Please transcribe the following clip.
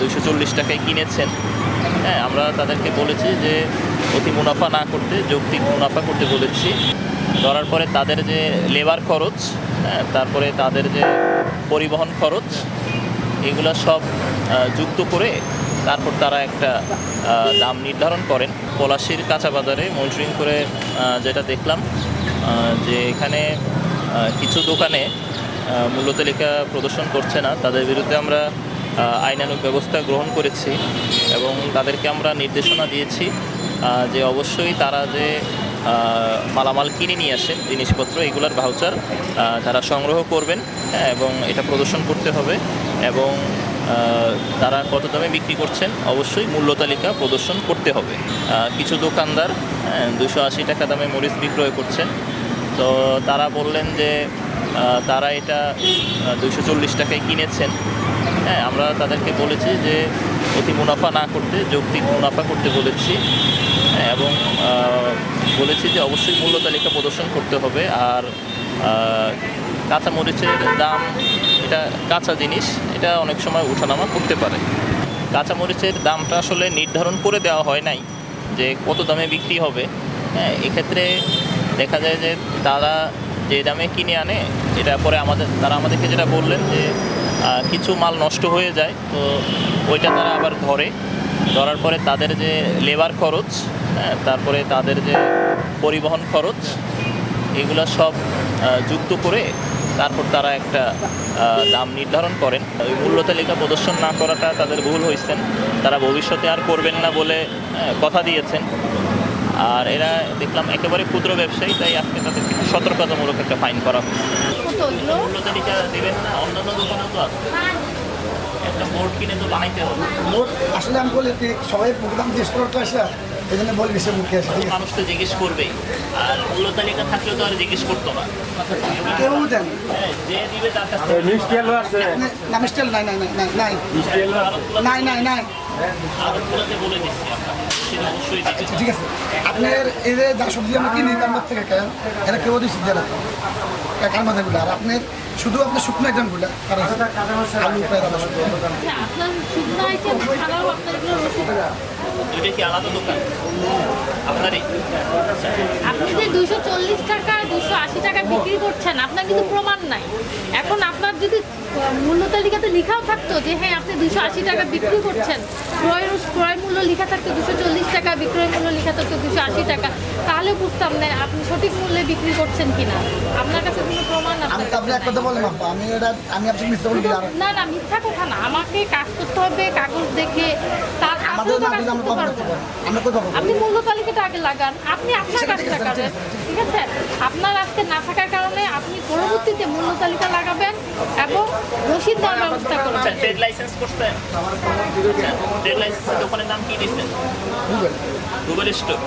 দুইশো চল্লিশ টাকায় কিনেছেন। হ্যাঁ আমরা তাদেরকে বলেছি যে অতি মুনাফা না করতে যৌক্তিক মুনাফা করতে বলেছি। ধরার পরে তাদের যে লেবার খরচ হ্যাঁ তারপরে তাদের যে পরিবহন খরচ এগুলো সব যুক্ত করে তারপর তারা একটা দাম নির্ধারণ করেন। পলাশির কাঁচা বাজারে মনিটরিং করে যেটা দেখলাম যে এখানে কিছু দোকানে আহ, মূল্য তালিকা প্রদর্শন করছে না। তাদের বিরুদ্ধে আমরা আহ, আইনানুগ ব্যবস্থা গ্রহণ করেছি এবং তাদেরকে আমরা নির্দেশনা দিয়েছি যে অবশ্যই তারা যে মালামাল কিনে নিয়ে আসেন জিনিসপত্র এগুলোর ভাউচার তারা সংগ্রহ করবেন হ্যাঁ, এবং এটা প্রদর্শন করতে হবে এবং তারা কত দামে বিক্রি করছেন অবশ্যই মূল্য তালিকা প্রদর্শন করতে হবে। কিছু দোকানদার দুশো আশি টাকা দামে মরিচ বিক্রয় করছেন। তো তারা বললেন যে তারা এটা দুশো চল্লিশ টাকায় কিনেছেন। হ্যাঁ আমরা তাদেরকে বলেছি যে অতি মুনাফা না করতে যৌক্তিক মুনাফা করতে বলেছি। হ্যাঁ, এবং বলেছি যে অবশ্যই মূল্য তালিকা প্রদর্শন করতে হবে। আর আহ, কাঁচা মরিচের দাম এটা কাঁচা জিনিস এটা অনেক সময় ওঠানামা করতে পারে। কাঁচা মরিচের দামটা আসলে নির্ধারণ করে দেওয়া হয় নাই যে কত দামে বিক্রি হবে। হ্যাঁ এক্ষেত্রে দেখা যায় যে তারা যে দামে কিনে আনে এটা পরে আমাদের তারা আমাদেরকে যেটা বললেন যে কিছু মাল নষ্ট হয়ে যায়, তো ওইটা তারা আবার ধরে। ধরার পরে তাদের যে লেবার খরচ তারপরে তাদের যে পরিবহন খরচ, এগুলো সব যুক্ত করে তারপর তারা একটা দাম নির্ধারণ করেন। ওই মূল্য তালিকা প্রদর্শন না করাটা তাদের ভুল হয়েছেন তারা ভবিষ্যতে আর করবেন না বলে কথা দিয়েছেন। আর এরা দেখলাম একেবারে ক্ষুদ্র ব্যবসায়ী তাই আজকে তাদের কিছু সতর্কতামূলক একটা ফাইন করা হয়েছে কত হলো? মূল্য তালিকা দেবেন না অন্যান্য দোকানেও তো আছে। একটা বোর্ড কিনে তো বানাইতে হবে। মোট আসলে আমি বলি সবাই প্রোগ্রাম জিজ্ঞেস করতে আসে এই জন্য সে মুখে আসে মানুষ তো জিজ্ঞেস করবেই। আর মূল্য তালিকা থাকলেও তো আর জিজ্ঞেস করতো না। কেউ হ্যাঁ, যে দিবে তার কাছ থেকে মিষ্টি আলু আছে। আপনি- না নাই নাই নাই নাই নাই। নাই নাই নাই। বলে দিচ্ছি অবশ্যই ঠিক আছে। আপনার এই যে যা সবজি আমরা কিনি তার মধ্যে থেকে কেন? এরা কেউ দিচ্ছি যারা কাকার মাথাগুলো আর আপনার শুধু আপনার শুকনো আইটেমগুলো আর আলু পেঁয়াজ আদা কি আলাদা দোকান? আপনারই? আপনি যে দুইশো চল্লিশ টাকা দুশো আশি টাকা বিক্রি করছেন, আপনার কিন্তু প্রমাণ নাই। এখন আপনার যদি মূল্য তালিকাতে লেখাও থাকতো যে হ্যাঁ আপনি দুশো আশি টাকা বিক্রি করছেন, ক্রয় ক্রয় মূল্য লেখা থাকতো দুশো চল্লিশ টাকা, বিক্রয় মূল্য লেখা থাকতো দুশো আশি টাকা। তাহলে বুঝতাম না আপনি সঠিক মূল্যে বিক্রি করছেন কিনা। আপনার কাছে কোনো প্রমাণ আমি তো আপনি এক কথা বললাম আপা। আমি এটা আমি আপনাকে মিথ্যা বলি না না মিথ্যা কথা না। আমাকে কাজ করতে হবে কাগজ দেখে। তার আমাদের না আমরা করতে কম করতে পারব আমরা পাবো আপনি মূল্য তালিকাটা আগে লাগান। আপনি আপনার কাজটা করেন। ঠিক আছে। আপনার আজকে না থাকার কারণে আপনি পরবর্তীতে মূল্য তালিকা লাগাবেন এবং রসিদ দেওয়ার ব্যবস্থা করবেন। ট্রেড লাইসেন্স করছেন ট্রেড লাইসেন্সের দোকানের নাম কি দিচ্ছেন গুগল গুগল স্টোর